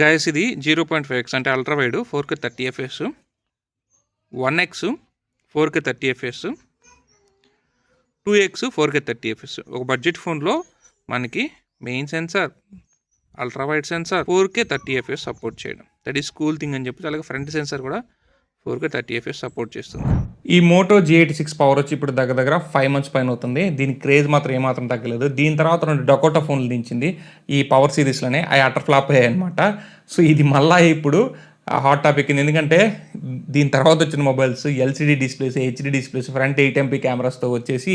Guys ఇది zero point five X అంటే ultra wide four K thirty FPS one X four K thirty FPS two X four K thirty FPS ఒక budget ఫోన్లో మనకి main sensor ultra wide sensor four K thirty FPS support చేయడం. That is cool thing అని చెప్పి అలాగే front sensor కూడా four K thirty FPS support చేస్తుంది. ఈ Moto G eighty six power వచ్చి ఇప్పుడు దగ్గర దగ్గర ఫైవ్ మంత్స్ పైన అవుతుంది. దీని క్రేజ్ మాత్రం ఏమాత్రం తగ్గలేదు. దీని తర్వాత రెండు డొకోటో ఫోన్లు దించింది ఈ పవర్ సిరీస్లోనే అవి అటర్ ఫ్లాప్ అయ్యాయి అనమాట సో ఇది మళ్ళా ఇప్పుడు హాట్ టాపిక్ ఉంది ఎందుకంటే దీని తర్వాత వచ్చిన mobiles LCD displays HD displays front eight MP కెమెరాస్తో వచ్చేసి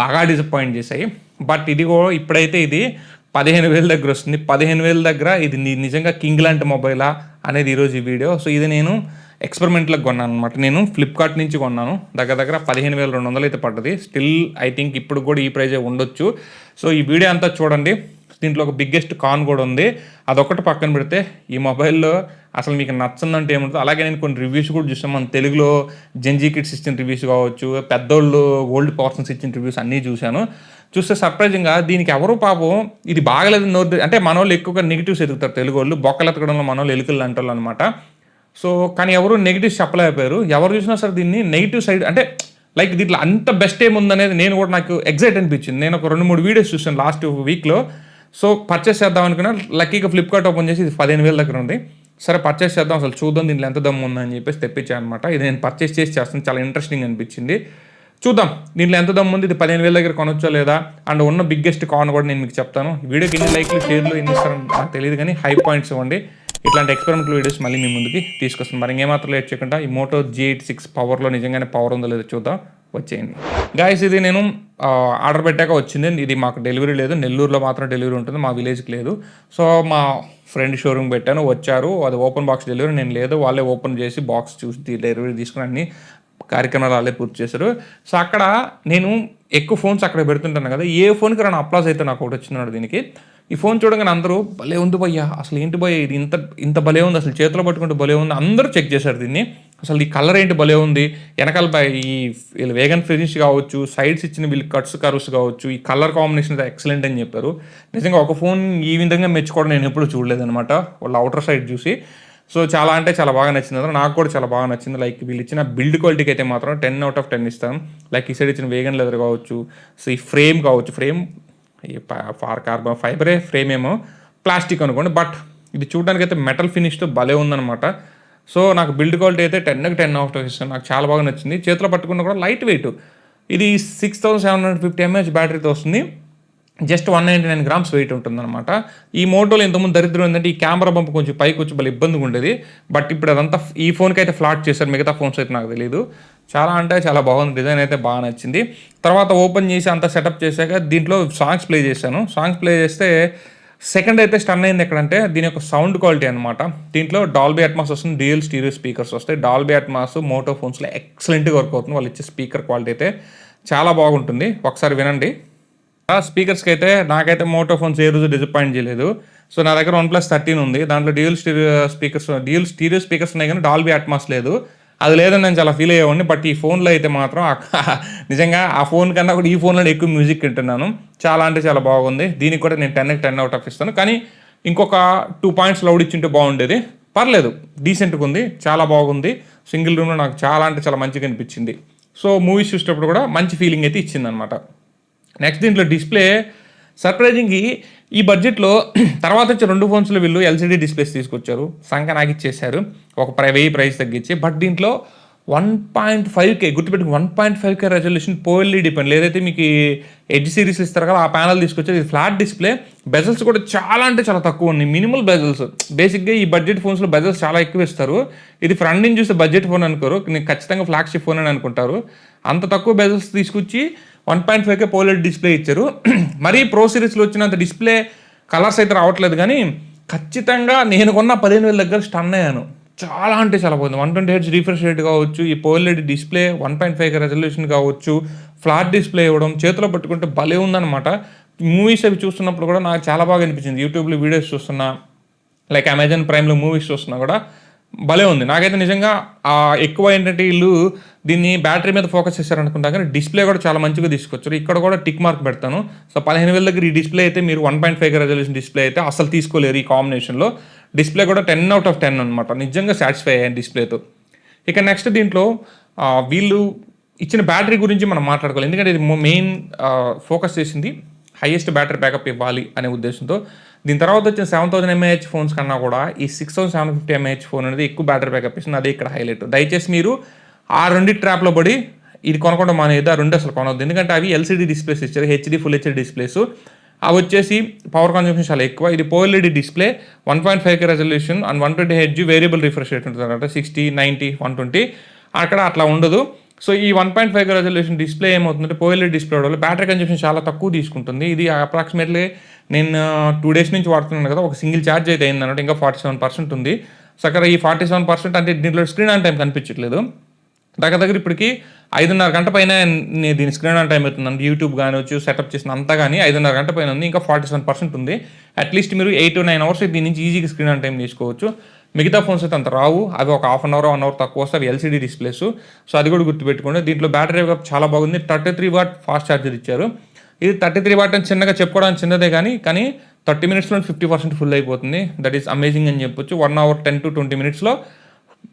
బాగా డిసప్పాయింట్ చేశాయి. బట్ ఇది కూడా ఇప్పుడైతే ఇది పదిహేను వేల దగ్గర వస్తుంది. పదిహేను వేల దగ్గర ఇది నిజంగా కింగ్ లాంటి మొబైలా అనేది ఈరోజు ఈ వీడియో సో ఇది నేను ఎక్స్పెరిమెంట్లకు కొన్నాను అనమాట నేను ఫ్లిప్కార్ట్ నుంచి కొన్నాను. దగ్గర దగ్గర పదిహేను వేల రెండు వందలు అయితే పడ్డది. స్టిల్ ఐ థింక్ ఇప్పుడు కూడా ఈ ప్రైజే ఉండొచ్చు. సో ఈ వీడియో అంతా చూడండి. దీంట్లో ఒక బిగ్గెస్ట్ కాన్ కూడా ఉంది. అదొకటి పక్కన పెడితే ఈ మొబైల్లో అసలు మీకు నచ్చిందంటే ఏముంటుందో అలాగే నేను కొన్ని రివ్యూస్ కూడా చూసాను మన తెలుగులో జెన్జీ కిడ్స్ ఇచ్చిన రివ్యూస్ కావచ్చు పెద్దోళ్ళు ఓల్డ్ పర్సన్స్ ఇచ్చిన రివ్యూస్ అన్నీ చూశాను. చూస్తే సర్ప్రైజింగ్గా దీనికి ఎవరు పాపం ఇది బాగలేదు నోరు అంటే మన వాళ్ళు ఎక్కువగా నెగిటివ్స్ ఎదుగుతారు తెలుగు వాళ్ళు. బొక్కలు ఎత్తకడంలో మనోళ్ళు ఎలుకలు అంటారు అనమాట సో కానీ ఎవరు నెగిటివ్స్ చెప్పలేకపోయారు. ఎవరు చూసినా సరే దీన్ని నెగిటివ్ సైడ్ అంటే లైక్ దీంట్లో అంత బెస్ట్ ఏముందనేది నేను కూడా నాకు ఎగ్జైట్ అనిపించింది. నేను ఒక రెండు మూడు వీడియోస్ చూసాను లాస్ట్ వీక్లో సో పర్చేస్ చేద్దాం అనుకున్నా లక్కీగా ఫ్లిప్కార్ట్ ఓపెన్ చేసి ఇది పదిహేను వేల దగ్గర ఉంది. సరే పర్చేస్ చేద్దాం అసలు చూద్దాం దీంట్లో ఎంత దమ్ము ఉందని చెప్పేసి తెప్పించాను అనమాట ఇది నేను పర్చేస్ చేసి చేస్తాను. చాలా ఇంట్రెస్టింగ్ అనిపించింది. చూద్దాం దీంట్లో ఎంత దమ్ము ఉంది ఇది పదిహేను వేల దగ్గర కొనొచ్చో లేదా? అండ్ ఉన్న బిగ్గెస్ట్ కాన్ కూడా నేను మీకు చెప్తాను. వీడియోకి ఎన్ని లైక్లు షేర్లు ఎన్ని ఇస్తారని నాకు తెలియదు కానీ హై పాయింట్స్ ఇవ్వండి. ఇట్లాంటి ఎక్స్పెరిమెంటల్ వీడియోస్ మళ్ళీ మీ ముందుకి తీసుకొస్తాను. మరి ఇంకేమాత్రం లేట్ చేయకుండా ఈ మోటో జీ ఎయిట్ సిక్స్ పవర్లో నిజంగానే పవర్ ఉందో లేదో చూద్దాం. వచ్చేయండి. గాయస్ ఇది నేను ఆర్డర్ పెట్టాక వచ్చింది. ఇది మాకు డెలివరీ లేదు. నెల్లూరులో మాత్రం డెలివరీ ఉంటుంది. మా విలేజ్కి లేదు. సో మా ఫ్రెండ్ షోరూమ్ పెట్టాను. వచ్చారు. అది ఓపెన్ బాక్స్ డెలివరీ నేను లేదు. వాళ్ళే ఓపెన్ చేసి బాక్స్ చూసి డెలివరీ తీసుకుని అన్ని కార్యక్రమాలు వాళ్ళే పూర్తి చేశారు. సో అక్కడ నేను ఎక్కువ ఫోన్స్ అక్కడ పెడుతుంటాను కదా. ఏ ఫోన్కి రాను అప్లాస్ అయితే నాకు ఒకటి వచ్చిందన్నాడు దీనికి. ఈ ఫోన్ చూడగానే అందరూ భలే ఉంది భయ్యా అసలు ఏంటి భయ్య ఇది? ఇంత ఇంత భలే ఉంది అసలు చేతిలో పట్టుకుంటే భలే ఉంది. అందరూ చెక్ చేశారు దీన్ని. అసలు ఈ కలర్ ఏంటి భలే ఉంది? వెనకాల బై ఈ వీళ్ళు వేగన్ ఫినిష్ కావచ్చు సైడ్స్ ఇచ్చిన వీళ్ళు కట్స్ కర్వ్స్ కావచ్చు ఈ కలర్ కాంబినేషన్ అయితే ఎక్సలెంట్ అని చెప్పారు. నిజంగా ఒక ఫోన్ ఈ విధంగా మెచ్చుకోవడం నేను ఎప్పుడూ చూడలేదనమాట వాళ్ళ అవుటర్ సైడ్ చూసి. సో చాలా అంటే చాలా బాగా నచ్చింది నాకు కూడా చాలా బాగా నచ్చింది. లైక్ వీళ్ళు ఇచ్చిన బిల్డ్ క్వాలిటీకి అయితే మాత్రం టెన్ అవుట్ ఆఫ్ టెన్ ఇస్తాను లైక్ ఈ సైడ్ ఇచ్చిన వేగన్ లెదర్ కావచ్చు సో ఈ ఫ్రేమ్ కావచ్చు ఫ్రేమ్ ఈ ఫార్ కార్బన్ ఫైబరే ఫ్రేమ్ ఏమో ప్లాస్టిక్ అనుకోండి. బట్ ఇది చూడడానికి అయితే మెటల్ ఫినిష్తో భలే ఉందన్నమాట. సో నాకు బిల్డ్ క్వాలిటీ అయితే టెన్కి టెన్ అవుట్ ఆఫ్ ఇస్తాను నాకు చాలా బాగా నచ్చింది. చేతిలో పట్టుకున్న కూడా లైట్ వెయిట్. ఇది six thousand seven hundred fifty mAh బ్యాటరీతో వస్తుంది. Just one ninety nine grams weight ఉంటుందన్నమాట. ఈ మోటోలో ఇంతకుముందు దరిద్రం ఏంటంటే ఈ కెమెరా బంప్ కొంచెం పైకి వచ్చి భలే ఇబ్బందిగా ఉండేది. బట్ ఇప్పుడు అదంతా ఈ ఫోన్కి అయితే ఫ్లాట్ చేశారు. మిగతా ఫోన్స్ అయితే నాకు తెలియదు చాలా అంటే చాలా బాగుంది. డిజైన్ అయితే బాగా నచ్చింది. తర్వాత ఓపెన్ చేసి అంతా సెటప్ చేశాక దీంట్లో సాంగ్స్ ప్లే చేశాను. సాంగ్స్ ప్లే చేస్తే సెకండ్ అయితే స్టన్ అయింది ఎక్కడంటే దీని యొక్క సౌండ్ క్వాలిటీ అనమాట దీంట్లో డాల్బీ అట్మాస్ వస్తుంది డ్యూయల్ స్టీరియో స్పీకర్స్ వస్తాయి. డాల్బీ అట్మాస్ మోటో ఫోన్స్లో ఎక్సలెంట్గా వర్క్ అవుతుంది. వాళ్ళు ఇచ్చే స్పీకర్ క్వాలిటీ అయితే చాలా బాగుంటుంది. ఒకసారి వినండి. స్పీకర్స్కి అయితే నాకైతే మోటో ఫోన్స్ ఏ రోజు డిసప్పాయింట్ చేయలేదు. సో నా దగ్గర వన్ ప్లస్ థర్టీన్ ఉంది. దాంట్లో dual stereo speakers dual stereo speakers ఉన్నాయి కానీ డాల్బీ అట్మాస్ లేదు. అది లేదని నేను చాలా ఫీల్ అయ్యేవాడిని. బట్ ఈ ఫోన్లో అయితే మాత్రం నిజంగా ఆ ఫోన్ కన్నా కూడా ఈ ఫోన్లో ఎక్కువ మ్యూజిక్ వింటున్నాను. చాలా అంటే చాలా బాగుంది. దీనికి కూడా నేను టెన్కి టెన్ అవుట్ ఆఫ్ ఇస్తాను కానీ ఇంకొక టూ పాయింట్స్ లౌడ్ ఇచ్చింటే బాగుండేది. పర్లేదు. డీసెంట్గా ఉంది. చాలా బాగుంది. సింగిల్ రూమ్లో నాకు చాలా అంటే చాలా మంచిగా అనిపించింది. సో మూవీస్ చూసేటప్పుడు కూడా మంచి ఫీలింగ్ అయితే ఇచ్చింది అనమాట నెక్స్ట్ దీంట్లో డిస్ప్లే సర్ప్రైజింగ్కి ఈ బడ్జెట్లో తర్వాత వచ్చే రెండు ఫోన్స్లో వీళ్ళు ఎల్సిడి డిస్ప్లేస్ తీసుకొచ్చారు. సంఖ్య నాకు ఇచ్చేసారు ఒక ప్రై వెయ్యి ప్రైస్ తగ్గించి. బట్ దీంట్లో one point five K గుర్తుపెట్టుకు one point five K resolution పోఎల్ఈ depend ఏదైతే మీకు ఎడ్జ్ సిరీస్ ఇస్తారు కదా ఆ ప్యానల్ తీసుకొచ్చారు ఇది ఫ్లాట్ డిస్ప్లే బెజల్స్ కూడా చాలా అంటే చాలా తక్కువ ఉన్నాయి. మినిమల్ బెజల్స్ బేసిక్గా ఈ బడ్జెట్ ఫోన్స్లో బెజల్స్ చాలా ఎక్కువ ఇస్తారు. ఇది ఫ్రంట్ నుంచి చూస్తే బడ్జెట్ ఫోన్ అనుకోరు. నేను ఖచ్చితంగా ఫ్లాగ్షిప్ ఫోన్ అని అనుకుంటారు. అంత తక్కువ బెజల్స్ తీసుకొచ్చి వన్ పాయింట్ ఫైవ్కే పోలెడ్ డిస్ప్లే ఇచ్చారు. మరీ ప్రో సిరీస్లో వచ్చినంత డిస్ప్లే కలర్స్ అయితే రావట్లేదు కానీ ఖచ్చితంగా నేను కొన్న పదిహేను వేల దగ్గర స్టన్ అయ్యాను. చాలా అంటే చాలా బాగుంది one twenty hertz refresh rate కావచ్చు ఈ pOLED display one point five resolution కావచ్చు ఫ్లాట్ డిస్ప్లే ఇవ్వడం చేతిలో పట్టుకుంటే భలే ఉందన్నమాట. మూవీస్ అవి చూస్తున్నప్పుడు కూడా నాకు చాలా బాగా అనిపించింది. యూట్యూబ్లో వీడియోస్ చూస్తున్నా లైక్ అమెజాన్ ప్రైమ్లో మూవీస్ చూస్తున్నా కూడా. భలే ఉంది. నాకైతే నిజంగా ఆ ఎక్కువ ఏంటంటే వీళ్ళు దీన్ని బ్యాటరీ మీద ఫోకస్ చేశారనుకుంటా కానీ డిస్ప్లే కూడా చాలా మంచిగా తీసుకొచ్చారు. ఇక్కడ కూడా టిక్ మార్క్ పెడతాను. సో పదిహేను వేల దగ్గర ఈ డిస్ప్లే అయితే మీరు one point five resolution display అయితే అసలు తీసుకోలేరు ఈ కాంబినేషన్లో. డిస్ప్లే కూడా టెన్ అవుట్ ఆఫ్ టెన్ అనమాట నిజంగా సాటిస్ఫై అయ్యాను డిస్ప్లేతో. ఇక నెక్స్ట్ దీంట్లో వీళ్ళు ఇచ్చిన బ్యాటరీ గురించి మనం మాట్లాడుకోవాలి. ఎందుకంటే ఇది మెయిన్ ఫోకస్ చేసింది హైయెస్ట్ బ్యాటరీ బ్యాకప్ ఇవ్వాలి అనే ఉద్దేశంతో. దీని తర్వాత వచ్చిన సెవెన్ థౌసండ్ ఎంఏహెచ్ ఫోన్స్ కన్నా కూడా ఈ six thousand seven fifty mAh phone అనేది ఎక్కువ బ్యాటరీ బ్యాకప్ ఇస్తుంది. అదే ఇక్కడ హైలైట్ దయచేసి మీరు ఆ రెండు ట్రాప్లో పడి ఇది కొనకుండా మానేది ఆ రెండు అసలు కొనవద్దు ఎందుకంటే అవి ఎల్సీడీ డిస్ప్లేస్ ఇచ్చారు. హెచ్డి ఫుల్ హెచ్డి డిస్ప్లేస్ అవి వచ్చేసి పవర్ కన్జంప్షన్ చాలా ఎక్కువ. ఇది pOLED display one point five K resolution and one twenty H variable refresh rate ఉంటుంది అనమాట సిక్స్టీ నైంటీ వన్ ట్వంటీ అక్కడ అట్లా ఉండదు. సో ఈ one point five resolution display ఏమవుతుందంటే పోయిల్ డిస్ప్లే వల్ల బ్యాటరీ కన్జంప్షన్ చాలా తక్కువ తీసుకుంటుంది. ఇది అప్రాక్సిమేట్లీ నేను టూ డేస్ నుంచి వాడుతున్నాను కదా ఒక సింగిల్ ఛార్జ్ అయితే అయింది అనమాట ఇంకా ఫార్టీ సెవెన్ పర్సెంట్ ఉంది. సో ఈ ఫార్టీ సెవెన్ పర్సెంట్ అంటే దీంట్లో స్క్రీన్ ఆన్ టైం కనిపించట్లేదు. దగ్గర దగ్గర ఇప్పటికి ఐదున్నర గంట పైన నేను దీని స్క్రీన్ ఆన్ టైం అవుతుందండి యూట్యూబ్ కానివచ్చు సెటప్ చేసిన అంతా కానీ ఐదున్నర గంట పైన ఉంది ఇంకా ఫార్టీ సెవెన్ పర్సెంట్ ఉంది అట్లీస్ట్ మీరు ఎయిట్ టు నైన్ అవర్స్ దీని నుంచి ఈజీగా స్క్రీన్ ఆన్ టైం తీసుకోవచ్చు మిగతా ఫోన్స్ అయితే అంత రావు. అవి ఒక half an hour one hour తక్కువ వస్తే అవి ఎల్సీడీ డిస్ప్లేస్ సో అది కూడా గుర్తుపెట్టుకోండి. దీంట్లో బ్యాటరీ బ్యాకప్ చాలా బాగుంది. Thirty three watt fast charger ఇచ్చారు. ఇది థర్టీ త్రీ వాట్ అని చిన్నగా చెప్పుకోవడానికి చిన్నదే కానీ కానీ థర్టీ మినిట్స్లో ఫిఫ్టీ పర్సెంట్ ఫుల్ అయిపోతుంది. దట్ ఈస్ అమేజింగ్ అని చెప్పొచ్చు. One hour ten to twenty మినిట్స్లో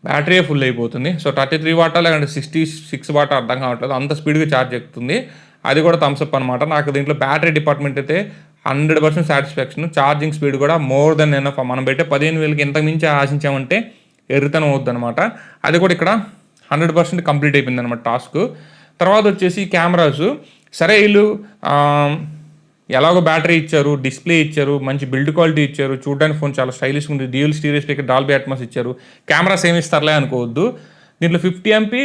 బ్యాటరీ ఫుల్ అయిపోతుంది సో థర్టీ త్రీ వాటా లేదంటే సిక్స్టీ సిక్స్ వాటా అర్థం కావట్లేదు. అంత స్పీడ్గా ఛార్జ్ ఎక్కుతుంది. అది కూడా థమ్స్అప్ అనమాట నాకు దీంట్లో బ్యాటరీ డిపార్ట్మెంట్ అయితే hundred percent satisfaction charging speed కూడా మోర్ దెన్ ఎనఫ్ మనం పెట్టే పదిహేను వేలకి ఇంతకు మించి ఆశించామంటే ఎర్రితనం అవుద్ది అనమాట అది కూడా ఇక్కడ హండ్రెడ్ పర్సెంట్ కంప్లీట్ అయిపోయింది అనమాట టాస్క్ తర్వాత వచ్చేసి కెమెరాస్ సరే వీళ్ళు ఎలాగో బ్యాటరీ ఇచ్చారు డిస్ప్లే ఇచ్చారు మంచి బిల్డ్ క్వాలిటీ ఇచ్చారు చూడడానికి ఫోన్ చాలా స్టైలిష్ ఉంది dual stereo speaker Dolby Atmos ఇచ్చారు కెమెరాస్ ఏమి ఇస్తారులే అనుకోవద్దు. దీంట్లో fifty MP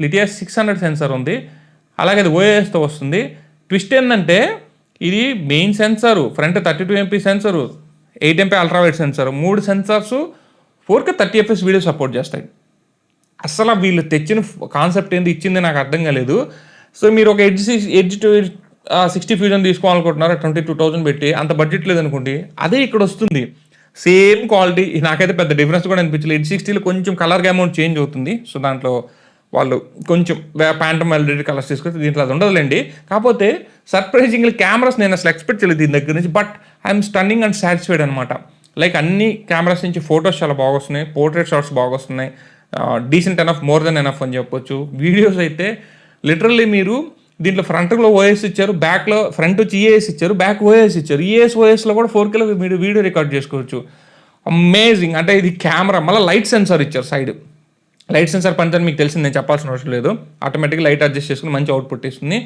Lytia six hundred sensor ఉంది అలాగే అది ఓఎస్తో వస్తుంది. ట్విస్ట్ ఏంటంటే ఇది main sensor front thirty two MP sensor eight MP ultra wide sensor మూడు sensors four K thirty FPS video support చేస్తాయి. అసలు వీళ్ళు తెచ్చిన కాన్సెప్ట్ ఏంది ఇచ్చింది నాకు అర్థం కాలేదు. సో మీరు ఒక Edge Edge to sixty Fusion తీసుకోవాలనుకుంటున్నారు? Twenty two thousand పెట్టి అంత బడ్జెట్ లేదనుకోండి అదే ఇక్కడ వస్తుంది. సేమ్ క్వాలిటీ నాకైతే పెద్ద డిఫరెన్స్ కూడా అనిపించలేదు. ఎయిట్ సిక్స్టీలో కొంచెం కలర్ అమౌంట్ చేంజ్ అవుతుంది. సో దాంట్లో వాళ్ళు కొంచెం ప్యాంటమ్ ఎల్ఈడి కలర్స్ తీసుకొస్తే దీంట్లో అది ఉండదులేండి. కాకపోతే సర్ప్రైజింగ్ కెమెరాస్ నేను అసలు ఎక్స్పెక్ట్ చేయలేదు దీని దగ్గర నుంచి but I'm stunning and satisfied అనమాట లైక్ అన్ని కెమెరాస్ నుంచి ఫొటోస్ చాలా బాగా వస్తున్నాయి. పోర్ట్రేట్ షాట్స్ బాగా వస్తున్నాయి. Decent enough more than enough అని చెప్పొచ్చు. వీడియోస్ అయితే లిటరల్లీ మీరు దీంట్లో ఫ్రంట్లో ఓఎస్ ఇచ్చారు బ్యాక్లో ఫ్రంట్ వచ్చి ఈఏఎస్ ఇచ్చారు బ్యాక్ ఓఎస్ ఇచ్చారు. ఈఏఎస్ ఓఎస్లో కూడా ఫోర్ కిలో మీరు వీడియో రికార్డ్ చేసుకోవచ్చు. అమేజింగ్ అంటే ఇది కెమెరా మళ్ళీ లైట్ సెన్సార్ ఇచ్చారు సైడ్ లైట్ సెన్సార్ పనితనం మీకు తెలిసింది నేను చెప్పాల్సిన అవసరం లేదు. ఆటోమేటిక్గా లైట్ అడ్జస్ట్ చేసుకుని మంచి అవుట్పుట్ ఇస్తుంది.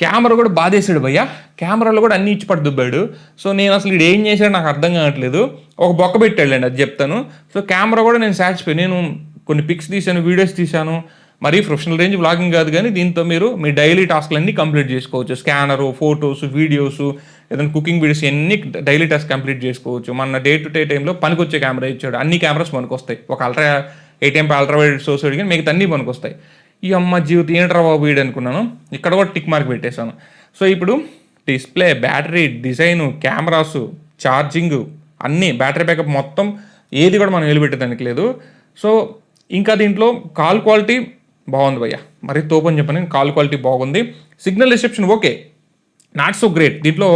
కెమెరా కూడా బాధేసాడు భయ్య. కెమెరాలో కూడా అన్ని ఇచ్చి పడి సో నేను అసలు ఇది ఏం చేశాడు నాకు అర్థం కావట్లేదు. ఒక బొక్క పెట్టాడండి అది చెప్తాను. సో కెమెరా కూడా నేను సాటిస్ఫై నేను కొన్ని పిక్స్ తీశాను వీడియోస్ తీశాను. మరీ ప్రొఫెషనల్ రేంజ్ బ్లాగింగ్ కాదు కానీ దీంతో మీరు మీ డైలీ టాస్క్లన్నీ కంప్లీట్ చేసుకోవచ్చు. స్కానరు ఫొటోస్ వీడియోస్ ఏదైనా కుకింగ్ వీడియోస్ అన్ని డైలీ టాస్క్ కంప్లీట్ చేసుకోవచ్చు. మన డే టు డే టైంలో పనికొచ్చే కెమెరా ఇచ్చాడు. అన్ని కెమెరాస్ మనకు వస్తాయి ఒక అల్ట్రా ఏటీఎం అల్ట్రావైడ్ సోర్స్ అడిగిన మిగతా అన్ని మనకు వస్తాయి ఈ అమ్మ జీవితం ఏంట్రా బాబు వీడు అనుకున్నాను. ఇక్కడ కూడా టిక్ మార్క్ పెట్టేశాను. సో ఇప్పుడు display battery design cameras charging అన్నీ బ్యాటరీ బ్యాకప్ మొత్తం ఏది కూడా మనం నిలబెట్టేదానికి లేదు. సో ఇంకా దీంట్లో కాల్ క్వాలిటీ బాగుంది భయ్య. మరి తోపని చెప్పని కాల్ క్వాలిటీ బాగుంది. Signal reception okay. Not so great దీంట్లో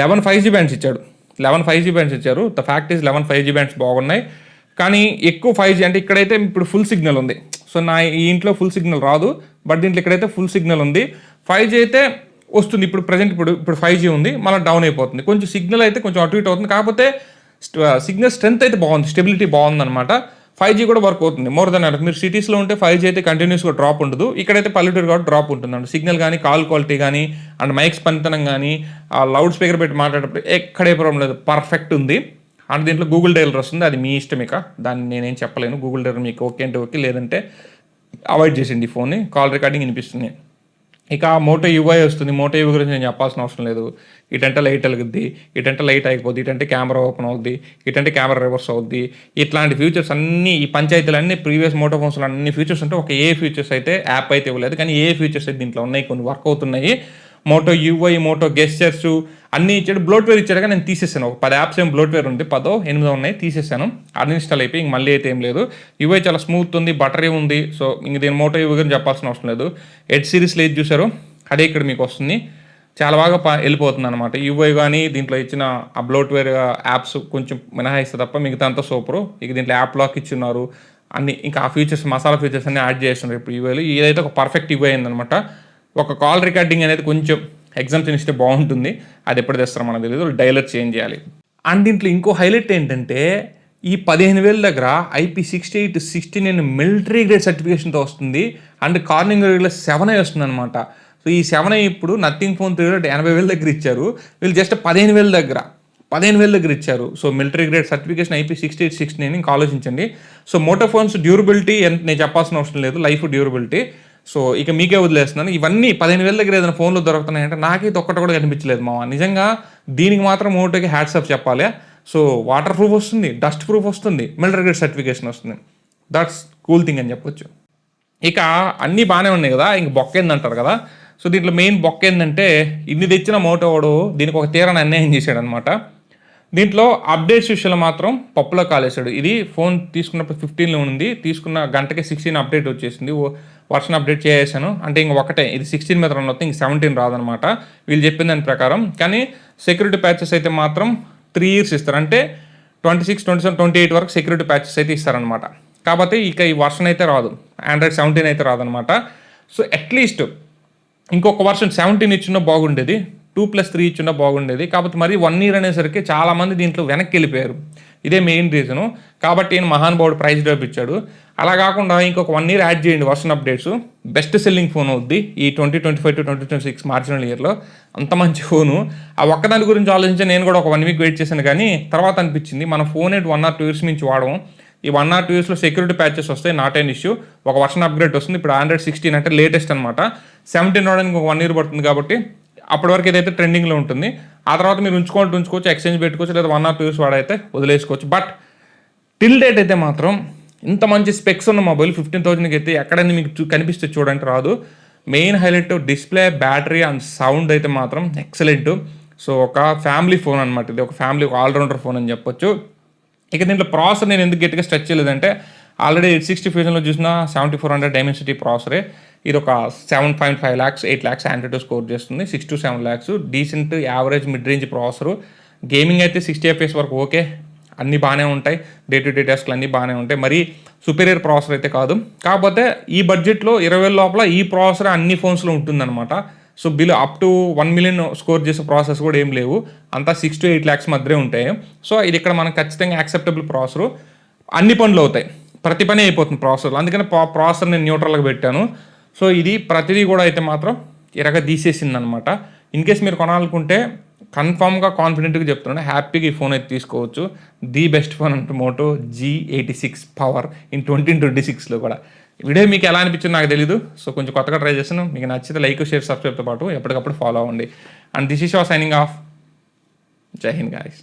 లెవెన్ ఫైవ్ జీ బ్యాండ్స్ ఇచ్చాడు. లెవెన్ ఫైవ్ జీ బ్యాండ్స్ ఇచ్చారు. The fact is eleven five G bands బాగున్నాయి. కానీ ఎక్కువ ఫైవ్ జీ అంటే ఇక్కడైతే ఇప్పుడు ఫుల్ సిగ్నల్ ఉంది. సో నా ఈ ఇంట్లో ఫుల్ సిగ్నల్ రాదు. బట్ దీంట్లో ఇక్కడైతే ఫుల్ సిగ్నల్ ఉంది. ఫైవ్ జీ అయితే వస్తుంది. ఇప్పుడు ప్రజెంట్ ఇప్పుడు ఇప్పుడు ఫైవ్ జీ ఉంది. మళ్ళీ డౌన్ అయిపోతుంది. కొంచెం సిగ్నల్ అయితే కొంచెం అటు ఇటు అవుతుంది. కాకపోతే సిగ్నల్ స్ట్రెంత్ అయితే బాగుంది. స్టెబిలిటీ బాగుంది అనమాట ఫైవ్ జీ కూడా వర్క్ అవుతుంది. మోర్ దెన్ మీరు సిటీస్లో ఉంటే ఫైవ్ జీ అయితే కంటిన్యూస్గా డ్రాప్ ఉండదు. ఇక్కడైతే పల్లెటూరు కాబట్టి డ్రాప్ ఉంటుంది అండ్ సిగ్నల్ కానీ కాల్ క్వాలిటీ కానీ అండ్ మైక్స్ పనితనం కానీ ఆ లౌడ్ స్పీకర్ పెట్టి మాట్లాడేటప్పుడు ఎక్కడే ప్రాబ్లం లేదు. పర్ఫెక్ట్ ఉంది. అండ్ దీంట్లో గూగుల్ డైలర్ వస్తుంది. అది మీ ఇష్టం ఇక. దాన్ని నేనేం చెప్పలేను. గూగుల్ డైలర్ మీకు ఓకే అంటే ఓకే లేదంటే అవాయిడ్ చేసింది ఈ ఫోన్ని కాల్ రికార్డింగ్ వినిపిస్తుంది. ఇక మోటో యూఐ వస్తుంది. మోటో యూఐ గురించి నేను చెప్పాల్సిన అవసరం లేదు. ఇటంటే లైట్ వెలుగుద్ది ఇటంటే లైట్ అయిపోద్ది ఇటంటే కెమెరా ఓపెన్ అవుద్ది ఇటంటే కెమెరా రివర్స్ అవుద్ది. ఇట్లాంటి ఫీచర్స్ అన్ని ఈ పంచాయతీలు అన్ని ప్రీవియస్ మోటో ఫోన్స్లో అన్ని ఫీచర్స్ ఉంటే ఒక ఏ ఫీచర్స్ అయితే యాప్ అయితే ఇవ్వలేదు. కానీ ఏ ఫీచర్స్ అయితే దీంట్లో ఉన్నాయి కొన్ని వర్క్ అవుతున్నాయి. మోటో యూఐ మోటో గెస్చర్స్ అన్నీ ఇచ్చాడు. బ్లోట్వేర్ ఇచ్చాడుగా నేను తీసేసాను. ఒక పది యాప్స్ ఏం బ్లోట్వేర్ ఉంది. పదో ఎనిమిదో ఉన్నాయి. తీసేసాను. అన్ఇన్స్టాల్ అయిపోయి ఇంక మళ్ళీ అయితే ఏం లేదు. యూఐ చాలా స్మూత్ ఉంది బటరీ ఉంది. సో ఇంక దీని మోటో యూఐ గురించి చెప్పాల్సిన అవసరం లేదు. ఎడ్ సిరీస్లో ఏది చూసారో. అదే ఇక్కడ మీకు వస్తుంది. చాలా బాగా వెళ్ళిపోతుంది అనమాట యూఐ కానీ దీంట్లో ఇచ్చిన ఆ బ్లోట్వేర్ యాప్స్ కొంచెం మినహాయిస్తే తప్ప మిగతా అంతా సూపరు. ఇక దీంట్లో యాప్ లాక్ ఇచ్చున్నారు అన్ని ఇంకా ఆ ఫీచర్స్ మసాలా ఫీచర్స్ అన్ని యాడ్ చేస్తున్నారు ఇప్పుడు యూఐలో. ఇదైతే ఒక పర్ఫెక్ట్ యూఐ అయిందనమాట ఒక కాల్ రికార్డింగ్ అనేది కొంచెం ఎగ్జామ్షన్ ఇస్తే బాగుంటుంది. అది ఎప్పుడు తెస్తారో మనకు తెలియదు డైలర్ చేంజ్ చేయాలి. అండ్ దీంట్లో ఇంకో హైలైట్ ఏంటంటే ఈ పదిహేను వేల దగ్గర IP sixty eight sixty nine military grade సర్టిఫికేషన్తో వస్తుంది. అండ్ కార్నింగ్ గ్రేడ్లో సెవెన్ ఐ వస్తుంది అనమాట సో ఈ సెవెన్ ఐ ఇప్పుడు నథింగ్ ఫోన్ త్రీ ఎనభై వేల దగ్గర ఇచ్చారు. వీళ్ళు జస్ట్ పదిహేను వేల దగ్గర పదిహేను వేల దగ్గర ఇచ్చారు. So military grade certification IP sixty eight sixty nine ఇంకా ఆలోచించండి. సో మోటో ఫోన్స్ డ్యూరబిలిటీ ఎంత నేను చెప్పాల్సిన అవసరం లేదు. లైఫ్ డ్యూరబిలిటీ సో ఇక మీకే వదిలేస్తున్నాను. ఇవన్నీ పదిహేను వేల దగ్గర ఏదైనా ఫోన్లో దొరుకుతున్నాయంటే నాకైతే ఒక్కటి కూడా కనిపించలేదు మామ నిజంగా దీనికి మాత్రం మోటోకి హ్యాట్సాప్ చెప్పాలి. సో వాటర్ ప్రూఫ్ వస్తుంది డస్ట్ ప్రూఫ్ వస్తుంది మిలిటరీ గ్రేడ్ సర్టిఫికేషన్ వస్తుంది. దట్స్ కూల్ థింగ్ అని చెప్పొచ్చు. ఇక అన్నీ బాగానే ఉన్నాయి కదా ఇంక బొక్క ఏందంటారు కదా. సో దీంట్లో మెయిన్ బొక్క ఏంటంటే ఇన్ని తెచ్చిన మోటోవాడు దీనికి ఒక తీరని అన్యాయం చేశాడు అనమాట దీంట్లో అప్డేట్స్ విషయంలో మాత్రం పప్పులో కాలేశాడు. ఇది ఫోన్ తీసుకున్నప్పుడు ఫిఫ్టీన్లో ఉంది తీసుకున్న గంటకి సిక్స్టీన్ అప్డేట్ వచ్చేసింది. ఓ వర్షన్ అప్డేట్ చేసేసాను. అంటే ఇంక ఒకటే ఇది సిక్స్టీన్ మీద రన్ అవుతుంది ఇంక సెవెంటీన్ రాదనమాట. వీళ్ళు చెప్పిన దాని ప్రకారం. కానీ సెక్యూరిటీ ప్యాచెస్ అయితే మాత్రం త్రీ ఇయర్స్ ఇస్తారు. అంటే twenty six twenty seven twenty eight వరకు సెక్యూరిటీ ప్యాచెస్ అయితే ఇస్తారనమాట. కాకపోతే ఇక ఈ వర్షన్ అయితే రాదు. ఆండ్రాయిడ్ సెవెంటీన్ అయితే రాదనమాట. సో అట్లీస్ట్ ఇంకొక వర్షన్ సెవెంటీన్ ఇచ్చిన బాగుండేది. టూ ప్లస్ త్రీ ఇచ్చిన బాగుండేది. కాకపోతే మరి వన్ ఇయర్ అనేసరికి చాలామంది దీంట్లో వెనక్కి వెళ్ళిపోయారు. ఇదే మెయిన్ రీజను కాబట్టి ఈయన మహానుభావుడు ప్రైజ్ డ్రాప్ ఇచ్చాడు. అలా కాకుండా ఇంకొక వన్ ఇయర్ యాడ్ చేయండి version updates best selling phone అవుద్ది. ఈ twenty twenty five to twenty twenty six marginal ఇయర్లో అంత మంచి ఫోను ఆ ఒక్కదాని గురించి ఆలోచించి నేను కూడా ఒక వన్ వీక్ వెయిట్ చేశాను కానీ తర్వాత అనిపించింది. మన phone eight one or two years నుంచి వాడము. ఈ వన్ ఆర్ టూ ఇయర్స్లో సెక్యూరిటీ ప్యాచెస్ వస్తాయి నాట్ ఎన్ ఇష్యూ ఒక వర్షన్ అప్గ్రేడ్ వస్తుంది. ఇప్పుడు ఆండ్రాయిడ్ సిక్స్టీన్ అంటే లేటెస్ట్ అనమాట సెవెంటీన్ రావడానికి ఒక వన్ ఇయర్ పడుతుంది కాబట్టి అప్పటి వరకు ఏదైతే ట్రెండింగ్లో ఉంటుంది ఆ తర్వాత మీరు ఉంచుకోవాలి ఉంచుకోవచ్చు ఎక్స్చేంజ్ పెట్టుకోవచ్చు లేదా వన్ ఆర్ టూ ఇయర్స్ వాడైతే వదిలేసుకోవచ్చు. బట్ టిల్ డేట్ అయితే మాత్రం ఇంత మంచి స్పెక్స్ ఉన్న మొబైల్ ఫిఫ్టీన్ థౌసండ్కి అయితే ఎక్కడైనా మీకు కనిపిస్తే చూడండి రాదు. Main highlight display battery and sound అయితే మాత్రం ఎక్సలెంట్ సో ఒక ఫ్యామిలీ ఫోన్ అనమాట ఇది. ఒక ఫ్యామిలీ ఒక ఆల్రౌండర్ ఫోన్ అని చెప్పొచ్చు. ఇక దీంట్లో ప్రాసెసర్ నేను ఎందుకు గట్టిగా స్ట్రెచ్ చేయలేదంటే ఆల్రెడీ ఎయిట్ సిక్స్టీ ఫ్యూజన్లో చూసిన సెవెంటీ ఫోర్ హండ్రెడ్ డైమెన్సిటీ ప్రాసెసరే ఇది ఒక seven point five lakhs eight lakhs Android score చేస్తుంది. Six to seven lakhs decent average mid range processor gaming అయితే సిక్స్టీ ఎఫ్ఎస్ వరకు ఓకే అన్నీ బాగానే ఉంటాయి డే టు డే టెస్ట్లు అన్నీ బాగానే ఉంటాయి. మరి సుపీరియర్ ప్రాసెసర్ అయితే కాదు. కాకపోతే ఈ బడ్జెట్లో ఇరవై లోపల ఈ ప్రాసెసర్ అన్ని ఫోన్స్లో ఉంటుందన్నమాట. So bill up to one million score చేసే ప్రాసెస్ కూడా ఏం లేవు. అంతా సిక్స్ టు ఎయిట్ ల్యాక్స్ మధ్యే ఉంటాయి. సో ఇది ఇక్కడ మనకు ఖచ్చితంగా యాక్సెప్టబుల్ ప్రాసెసర్ అన్ని పనులు అవుతాయి. ప్రతి పని అయిపోతుంది ప్రాసెసర్ అందుకని ప్రాసెసర్ నేను న్యూట్రల్గా పెట్టాను. సో ఇది ప్రతిదీ కూడా అయితే మాత్రం ఇరగ తీసేసింది అనమాట ఇన్ కేస్ మీరు కొనాలనుకుంటే కన్ఫామ్గా కాన్ఫిడెంట్గా చెప్తున్నాను. హ్యాపీగా ఈ ఫోన్ అయితే తీసుకోవచ్చు. ది బెస్ట్ ఫోన్ అంటే Moto G eighty six power in twenty twenty సిక్స్లో కూడా. వీడియో మీకు ఎలా అనిపించిందో నాకు తెలీదు. సో కొంచెం కొత్తగా ట్రై చేస్తాను మీకు నచ్చితే లైక్ షేర్ సబ్స్క్రైబ్తో పాటు ఎప్పటికప్పుడు ఫాలో అవ్వండి. And this is your signing off. జై హింద్ గాయస్